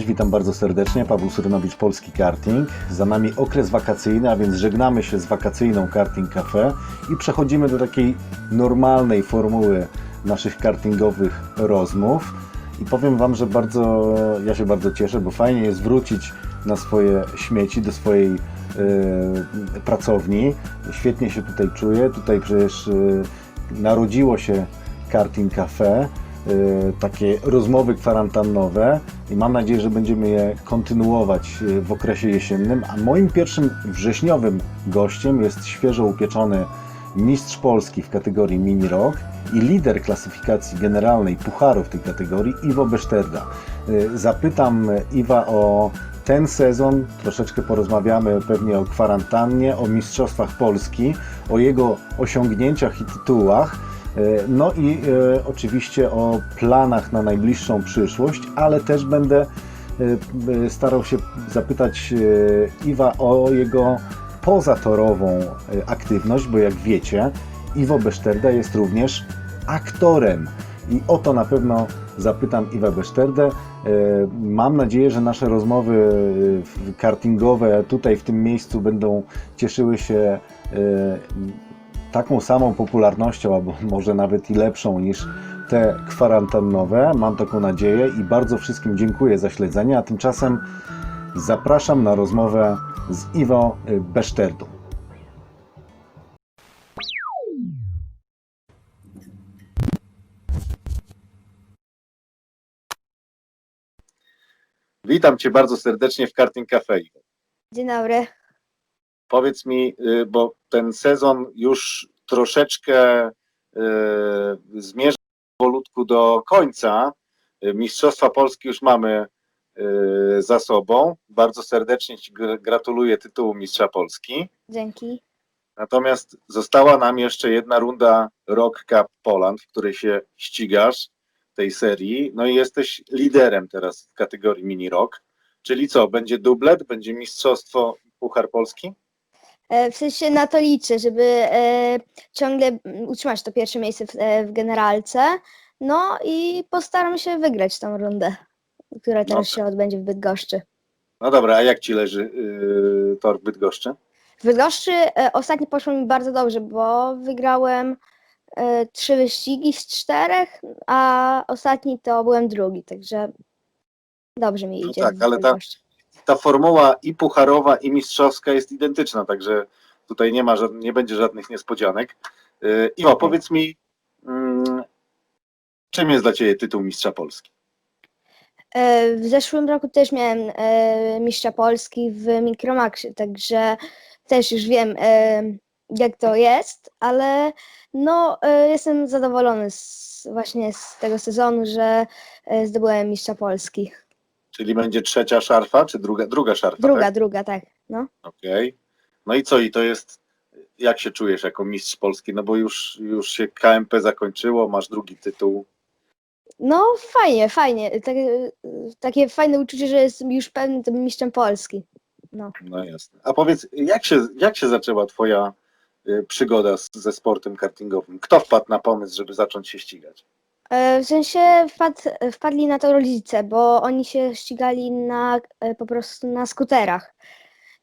Cześć, witam bardzo serdecznie. Paweł Surynowicz, Polski Karting. Za nami okres wakacyjny, a więc żegnamy się z wakacyjną Karting Cafe i przechodzimy do takiej normalnej formuły naszych kartingowych rozmów. I powiem Wam, że bardzo, ja się bardzo cieszę, bo fajnie jest wrócić na swoje śmieci, do swojej e, pracowni. Świetnie się tutaj czuję. Tutaj przecież e, narodziło się Karting Cafe takie rozmowy kwarantannowe i mam nadzieję, że będziemy je kontynuować y, w okresie jesiennym. A moim pierwszym wrześniowym gościem jest świeżo upieczony mistrz Polski w kategorii mini rock i lider klasyfikacji generalnej pucharu w tej kategorii Iwo Beszterda. Y, Zapytam Iwa o ten sezon, troszeczkę porozmawiamy pewnie o kwarantannie, o mistrzostwach Polski, o jego osiągnięciach i tytułach. E, No i e, oczywiście o planach na najbliższą przyszłość, ale też będę e, starał się zapytać Iwa o jego pozatorową aktywność, bo jak wiecie, Iwo Beszterda jest również aktorem. I o to na pewno zapytam Iwę Beszterdę. Mam nadzieję, że nasze rozmowy kartingowe tutaj w tym miejscu będą cieszyły się taką samą popularnością, albo może nawet i lepszą niż te kwarantannowe. Mam taką nadzieję i bardzo wszystkim dziękuję za śledzenie, a tymczasem zapraszam na rozmowę z Iwą y, Beszterdą. Witam Cię bardzo serdecznie w Karting Cafe. Dzień dobry. Powiedz mi, y, bo ten sezon już troszeczkę y, zmierza powolutku do końca. Y, Mistrzostwa Polski już mamy y, za sobą. Bardzo serdecznie Ci gr- gratuluję tytułu Mistrza Polski. Dzięki. Natomiast została nam jeszcze jedna runda Rock Cup Poland, w której się ścigasz tej serii. No i jesteś liderem teraz w kategorii mini rock. Czyli co, będzie dublet, będzie mistrzostwo Puchar Polski? E, W sensie na to liczę, żeby e, ciągle utrzymać to pierwsze miejsce w, e, w generalce. No i postaram się wygrać tą rundę, która teraz No. się odbędzie w Bydgoszczy. No dobra, a jak ci leży yy, tor w Bydgoszczy? W Bydgoszczy e, ostatnio poszło mi bardzo dobrze, bo wygrałem e, trzy wyścigi z czterech, a ostatni to byłem drugi, także dobrze mi No idzie. tak, w ale ta- Bydgoszczy. Ta formuła i pucharowa, i mistrzowska jest identyczna, także tutaj nie ma, nie będzie żadnych niespodzianek. Yy, Iwo, powiedz mi, mm, czym jest dla Ciebie tytuł Mistrza Polski? E, W zeszłym roku też miałem e, mistrza Polski w Mikromaxie, także też już wiem e, jak to jest, ale no jestem zadowolony z, właśnie z tego sezonu, że zdobyłem mistrza Polski. Czyli będzie trzecia szarfa, czy druga, druga szarfa? Druga, Tak? druga, tak. No. Okej. No i co, i to jest, jak się czujesz jako mistrz Polski? No bo już, już się KMP zakończyło, masz drugi tytuł. no fajnie, fajnie. Takie, takie fajne uczucie, że jestem już pewnym tym mistrzem Polski. No. No jasne. A powiedz, jak się, jak się zaczęła Twoja y, przygoda z, ze sportem kartingowym? Kto wpadł na pomysł, żeby zacząć się ścigać? E, W sensie wpad, wpadli na to rodzice, bo oni się ścigali na, e, po prostu na skuterach.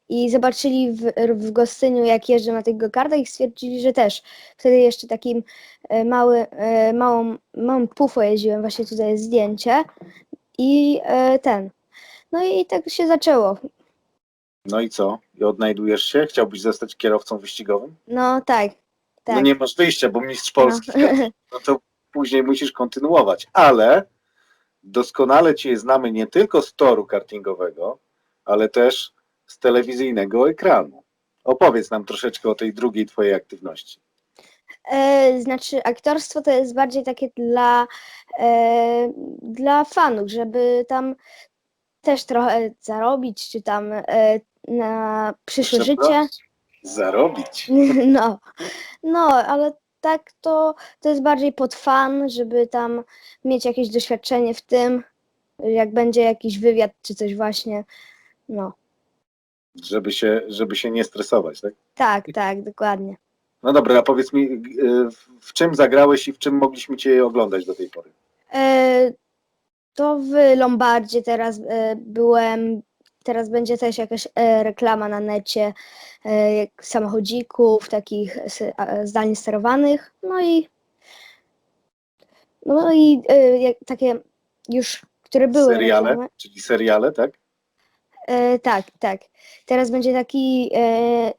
I zobaczyli w, w Gostyniu, jak jeżdżę na tych go-kartach i stwierdzili, że też. Wtedy jeszcze takim e, mały, e, małą, małą pufą jeździłem, właśnie tutaj jest zdjęcie. I e, ten. No i tak się zaczęło. No i co? I odnajdujesz się? Chciałbyś zostać kierowcą wyścigowym? No tak, tak. No nie masz wyjścia, bo mistrz No. Polski, no to później musisz kontynuować. Ale doskonale Cię znamy nie tylko z toru kartingowego, ale też z telewizyjnego ekranu. Opowiedz nam troszeczkę o tej drugiej Twojej aktywności. E, znaczy, aktorstwo to jest bardziej takie dla, e, dla fanów, żeby tam też trochę zarobić, czy tam e, na przyszłe życie. Zarobić. No, no, ale tak to, to jest bardziej pod fan, żeby tam mieć jakieś doświadczenie w tym, jak będzie jakiś wywiad czy coś właśnie. No, Żeby się, żeby się nie stresować, tak? tak, tak, dokładnie. No dobra, a powiedz mi, y, w czym zagrałeś i w czym mogliśmy Cię oglądać do tej pory? E, To w Lombardzie teraz e, byłem, teraz będzie też jakaś e, reklama na necie e, jak samochodzików, takich s- a, zdalnie sterowanych, no i no i e, jak, takie już, które były seriale, reklamy. czyli seriale, tak? E, tak, tak. Teraz będzie taki, e,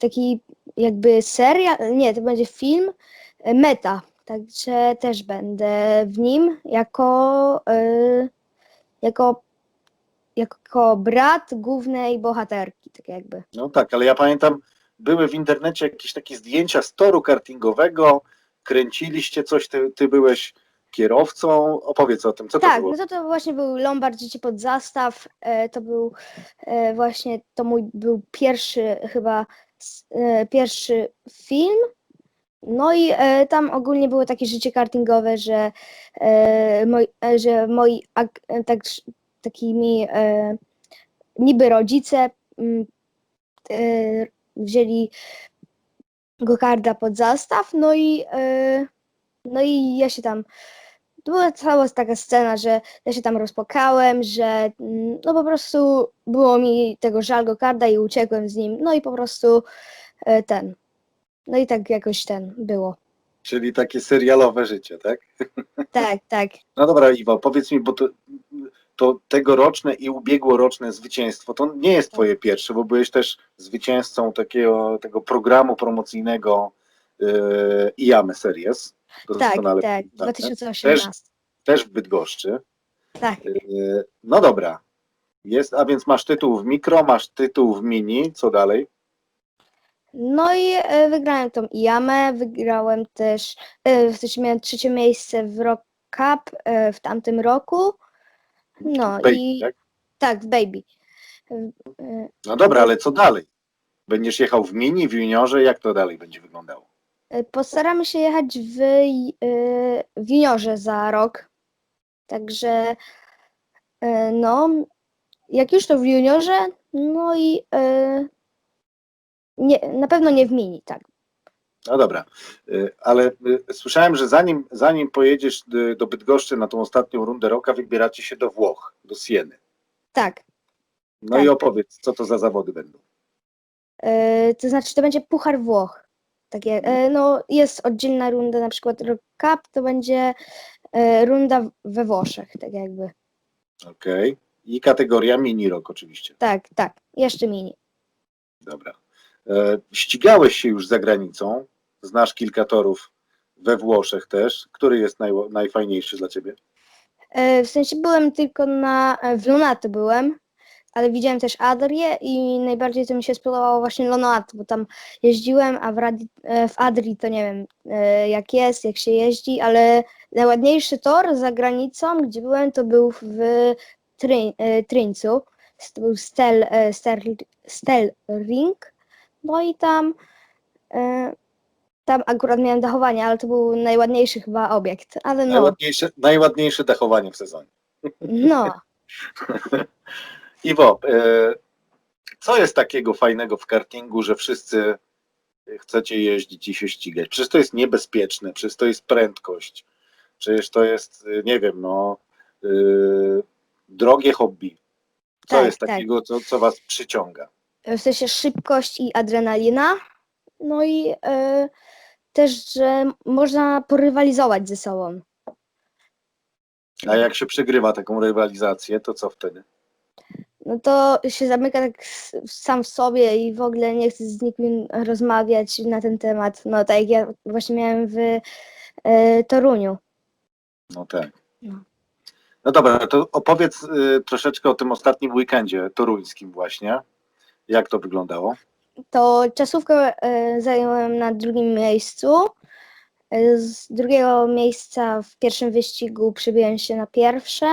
taki jakby serial, nie, to będzie film e, Meta, także też będę w nim jako, e, jako, jako brat głównej bohaterki, tak jakby. No tak, ale ja pamiętam, były w internecie jakieś takie zdjęcia z toru kartingowego, kręciliście coś, ty, ty byłeś kierowcą, opowiedz o tym, co to tak, było? no to, to właśnie był Lombard Dzieci pod zastaw, e, to był e, właśnie, to mój był pierwszy chyba, e, pierwszy film, no i e, tam ogólnie było takie życie kartingowe, że, e, moi, e, że moi ak, tak, takimi e, niby rodzice mm, e, wzięli gokarda pod zastaw, no i, e, no i ja się tam, była cała taka scena, że ja się tam rozpłakałem, że mm, no po prostu było mi tego żal gokarda i uciekłem z nim, no i po prostu ten, no i tak jakoś ten było. Czyli takie serialowe życie, tak? Tak, tak. No dobra, Iwo, powiedz mi, bo to, to tegoroczne i ubiegłoroczne zwycięstwo to nie jest twoje pierwsze, bo byłeś też zwycięzcą takiego tego programu promocyjnego yy, IAME Series. Tak, tak, pamiętam, 2018. Też w Bydgoszczy. Tak, Yy, No dobra. Jest, a więc masz tytuł w mikro, masz tytuł w mini, co dalej? no i e, wygrałem tą IAMę, wygrałem też, e, w sensie miałem trzecie miejsce w Rock Cup e, w tamtym roku, no Baby, i tak? tak, w Baby. No dobra, ale co dalej? Będziesz jechał w mini, w juniorze, jak to dalej będzie wyglądało? Postaramy się jechać w, e, w juniorze za rok. Także e, no, jak już to w juniorze, no i e, nie, na pewno nie w mini, tak. No dobra, Y, ale y, słyszałem, że zanim, zanim pojedziesz y, do Bydgoszczy na tą ostatnią rundę roka, wybieracie się do Włoch, do Sieny. Tak. No Tak. i opowiedz, co to za zawody będą. E, to znaczy to będzie Puchar Włoch. Takie, e, no, jest oddzielna runda, na przykład Rock Cup, to będzie e, runda we Włoszech, tak jakby. Okej. I kategoria mini rok oczywiście. Tak, tak, jeszcze mini. Dobra. E, ścigałeś się już za granicą, znasz kilka torów we Włoszech też. Który jest naj, najfajniejszy dla ciebie? E, W sensie byłem tylko na, e, w Lonato byłem, ale widziałem też Adrię i najbardziej to mi się spodobało właśnie Lonato, bo tam jeździłem, a w, Radi, e, w Adrii to nie wiem jak jest, jak się jeździ, ale najładniejszy tor za granicą, gdzie byłem, to był w Trincu, to był Stel, Stel, Stel Ring, no i tam tam akurat miałem dachowanie, ale to był najładniejszy chyba obiekt, ale no, Najładniejsze, najładniejsze dachowanie w sezonie. no. Iwo, e, co jest takiego fajnego w kartingu, że wszyscy chcecie jeździć i się ścigać? Przecież to jest niebezpieczne, przecież to jest prędkość, przecież to jest, e, nie wiem, no, e, drogie hobby. Co Tak, jest tak. takiego, co, co was przyciąga? w sensie szybkość i adrenalina. No i e, też, że można porywalizować ze sobą. A jak się przegrywa taką rywalizację, to co wtedy? No to się zamyka tak s- sam w sobie i w ogóle nie chce z nikim rozmawiać na ten temat. No tak jak ja właśnie miałem w e, Toruniu. No tak. No. No dobra, to opowiedz y, troszeczkę o tym ostatnim weekendzie toruńskim właśnie. Jak to wyglądało? To czasówkę e, zająłem na drugim miejscu. E, Z drugiego miejsca w pierwszym wyścigu przybiłem się na pierwsze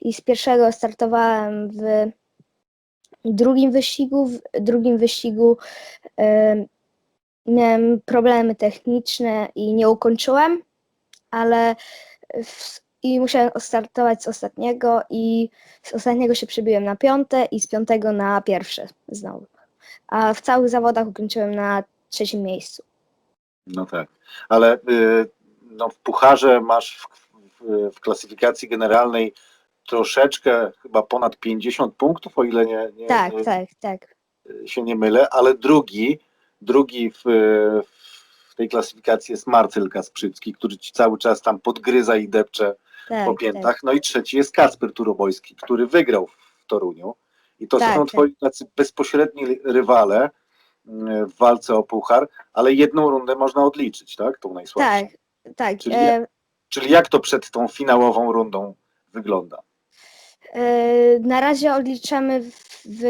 i z pierwszego startowałem w drugim wyścigu. W drugim wyścigu e, miałem problemy techniczne i nie ukończyłem, ale w, i musiałem startować z ostatniego i z ostatniego się przybiłem na piąte i z piątego na pierwsze znowu a w całych zawodach ukończyłem na trzecim miejscu. No tak, ale y, no, w pucharze masz w, w, w klasyfikacji generalnej troszeczkę, chyba ponad 50 punktów, o ile nie, nie, Tak, nie tak, tak. się nie mylę, ale drugi, drugi w, w tej klasyfikacji jest Marcel Kasprzycki, który ci cały czas tam podgryza i depcze tak, po tak. piętach. No i trzeci jest Kacper Turobojski, który wygrał w Toruniu. I to Tak, są twoi tacy bezpośredni rywale mm, w walce o puchar, ale jedną rundę można odliczyć, tak? Tą najsłabszą. Tak, tak. Czyli E, Czyli jak to przed tą finałową rundą wygląda? e, na razie odliczamy w, w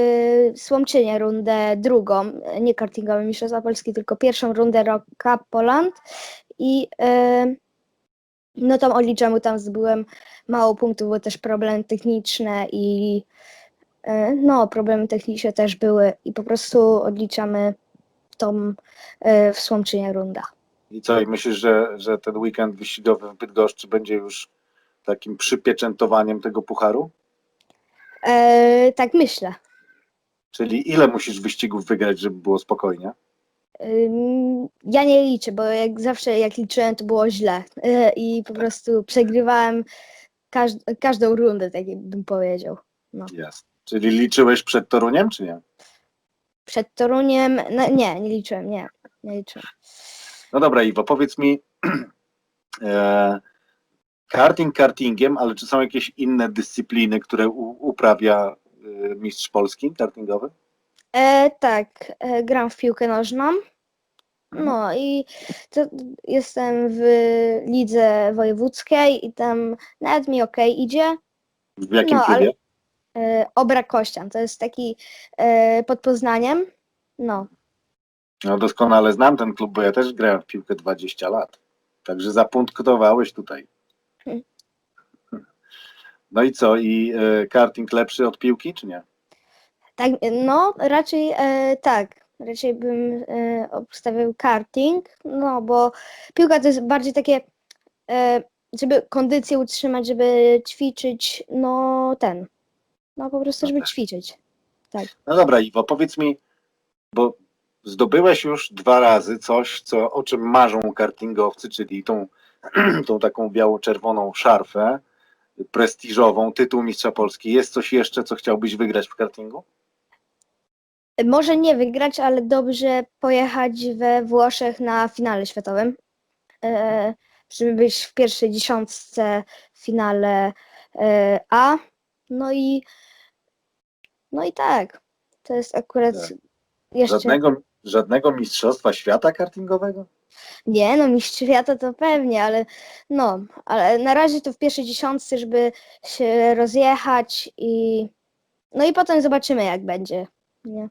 Słomczynie rundę drugą, e, nie kartingową Mistrzostwa Polski, tylko pierwszą rundę Cup Poland i e, no tam odliczamy, tam zdobyłem mało punktów, były też problemy techniczne i e, no problemy techniczne też były i po prostu odliczamy tą e, w Słomczynie rundę. I co, i myślisz, że, że ten weekend wyścigowy w Bydgoszczy będzie już takim przypieczętowaniem tego pucharu? E, tak myślę. Czyli ile musisz wyścigów wygrać, żeby było spokojnie? Ym, Ja nie liczę, bo jak zawsze jak liczyłem, to było źle E, i po prostu przegrywałem każ każdą rundę, tak bym powiedział. Jest. Czyli liczyłeś przed Toruniem, czy nie? Przed Toruniem, no nie, nie liczyłem, nie, nie liczyłem. No dobra, Iwo, powiedz mi, e, karting kartingiem, ale czy są jakieś inne dyscypliny, które u, uprawia e, mistrz Polski kartingowy? E, tak, e, gram w piłkę nożną. No i to, jestem w lidze wojewódzkiej i tam nawet mi ok idzie. W jakim No, ale- klubie? E, Obra Kościan, to jest taki e, pod Poznaniem. No, No doskonale znam ten klub, bo ja też grałem w piłkę 20 lat. Także zapunktowałeś tutaj. Hmm. No i co? I e, karting lepszy od piłki, czy nie? Tak, no raczej e, tak. Raczej bym e, obstawiał karting, no bo piłka to jest bardziej takie, e, żeby kondycję utrzymać, żeby ćwiczyć, no ten, no po prostu, żeby ćwiczyć. No dobra, Iwo, powiedz mi, bo zdobyłeś już dwa razy coś, co, o czym marzą kartingowcy, czyli tą, tą taką biało-czerwoną szarfę prestiżową, tytuł mistrza Polski. Jest coś jeszcze, co chciałbyś wygrać w kartingu? Może nie wygrać, ale dobrze pojechać we Włoszech na finale światowym, e, żeby być w pierwszej dziesiątce w finale e, A, no i no i tak, to jest akurat Tak. jeszcze... Żadnego, żadnego mistrzostwa świata kartingowego? Nie, no mistrz świata to pewnie, ale no, ale na razie to w pierwszej dziesiątce, żeby się rozjechać i no i potem zobaczymy jak będzie. Nie?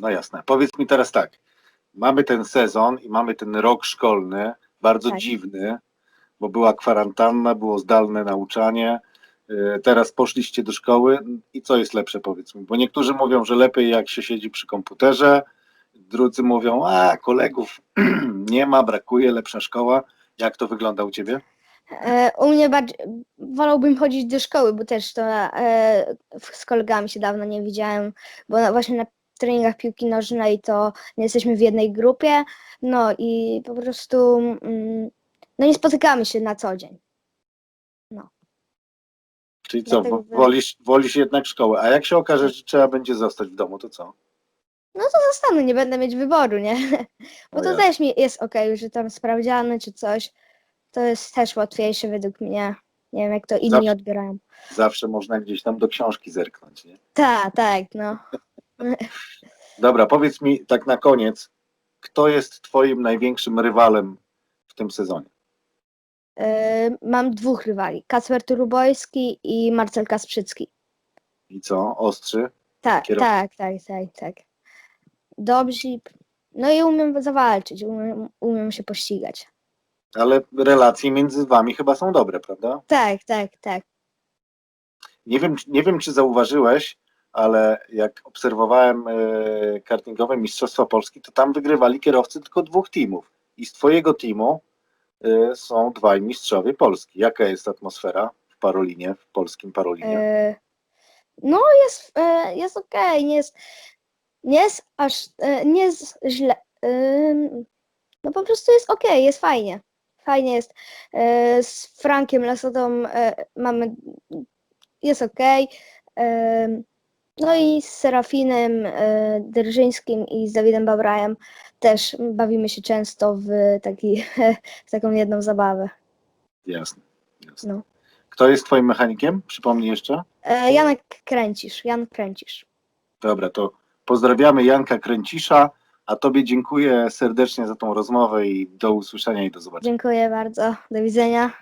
No jasne. Powiedz mi teraz tak. Mamy ten sezon i mamy ten rok szkolny, bardzo Tak. dziwny, bo była kwarantanna, było zdalne nauczanie. Yy, Teraz poszliście do szkoły i co jest lepsze, powiedz mi? Bo niektórzy mówią, że lepiej jak się siedzi przy komputerze, drudzy mówią, a kolegów nie ma, brakuje, lepsza szkoła. Jak to wygląda u ciebie? E, u mnie bardziej, wolałbym chodzić do szkoły, bo też to e, z kolegami się dawno nie widziałem, bo właśnie na treningach piłki nożnej to nie jesteśmy w jednej grupie, no i po prostu mm, no nie spotykamy się na co dzień. Czyli co, Dlatego, że- wolisz, wolisz jednak szkołę, a jak się okaże, że trzeba będzie zostać w domu, to co? Zostanę, nie będę mieć wyboru, nie? Bo No to jasne. też mi jest okej, że tam sprawdziany czy coś, to jest też łatwiejsze według mnie. Nie wiem, jak to inni Zawsze- odbierają. Zawsze można gdzieś tam do książki zerknąć, nie? Tak, tak, no. Dobra, powiedz mi tak na koniec, kto jest twoim największym rywalem w tym sezonie? Mam dwóch rywali, Kacper Turubojski i Marcel Kasprzycki. I co? Ostrzy? Tak, Kierowca. tak, tak, tak, tak. Dobrzy. No i umiem zawalczyć, umiem, umiem się pościgać. Ale relacje między wami chyba są dobre, prawda? Tak, tak, tak. Nie wiem, nie wiem czy zauważyłeś, ale jak obserwowałem e, kartingowe Mistrzostwa Polski, to tam wygrywali kierowcy tylko dwóch teamów. I z twojego teamu są dwaj mistrzowie Polski. Jaka jest atmosfera w Parolinie, w polskim Parolinie? E, no jest, e, jest okej, nie jest, nie jest aż, e, nie jest źle. Ym, no po prostu jest okej, jest fajnie. Fajnie jest. E, z Frankiem Lasotą e, mamy jest ok. No i z Serafinem e, Drżyńskim i z Dawidem Babrajem też bawimy się często w, taki, w taką jedną zabawę. Jasne. jasne. No. Kto jest twoim mechanikiem? Przypomnij jeszcze. E, Janek Kręcisz, Jan Kręcisz. Dobra, to pozdrawiamy Janka Kręcisza, a tobie dziękuję serdecznie za tą rozmowę i do usłyszenia i do zobaczenia. Dziękuję bardzo. Do widzenia.